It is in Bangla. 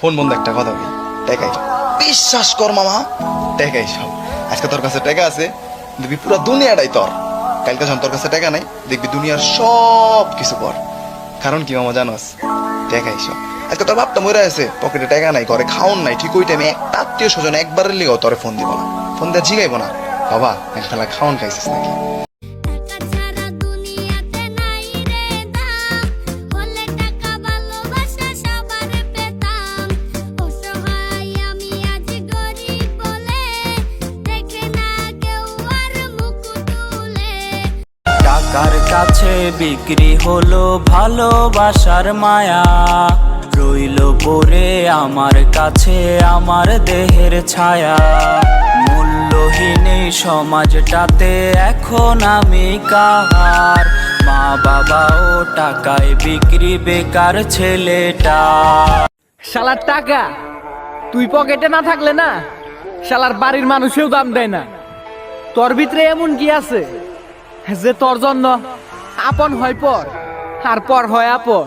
ফোন বন্ধ একটা কথা বলি টেকাই। বিশ্বাস কর মামা। টেকাই সব। আজকে তোর কাছে টাকা আছে, দেখবি পুরো দুনিয়াটাই তোর। কালকে যখন তোর কাছে টাকা নাই, দেখবি দুনিয়ার সব কিছু পর। কারণ কি মামা জানোস? টাকাই সব। আজকে তোর বাপটা মরে আছে পকেটে টাকা নাই, ঘরে খাওন নাই। ঠিক ওই টাইমে একটা আত্মীয় স্বজন একবারের লিগেও তোরে ফোন দিব না। ফোন দিয়ে জিগাইব না। বাবা এক খাওন খাইছিস নাকি? টাকার কাছে বিক্রি হলো ভালোবাসার মায়া। রইল পরে আমার কাছে আমার দেহের ছায়া। মূল্যহীন সমাজটাতে এখন আমি কাহার? মা বাবা ও টাকায় বিক্রি বেকার ছেলেটা। শালার টাকা তুই পকেটে না থাকলে না, শালার বাড়ির মানুষেও দাম দেয় না। তোর ভিতরে এমন কি আছে? যে তোর জন্য আপন হয় পর আর পর হয় আপন।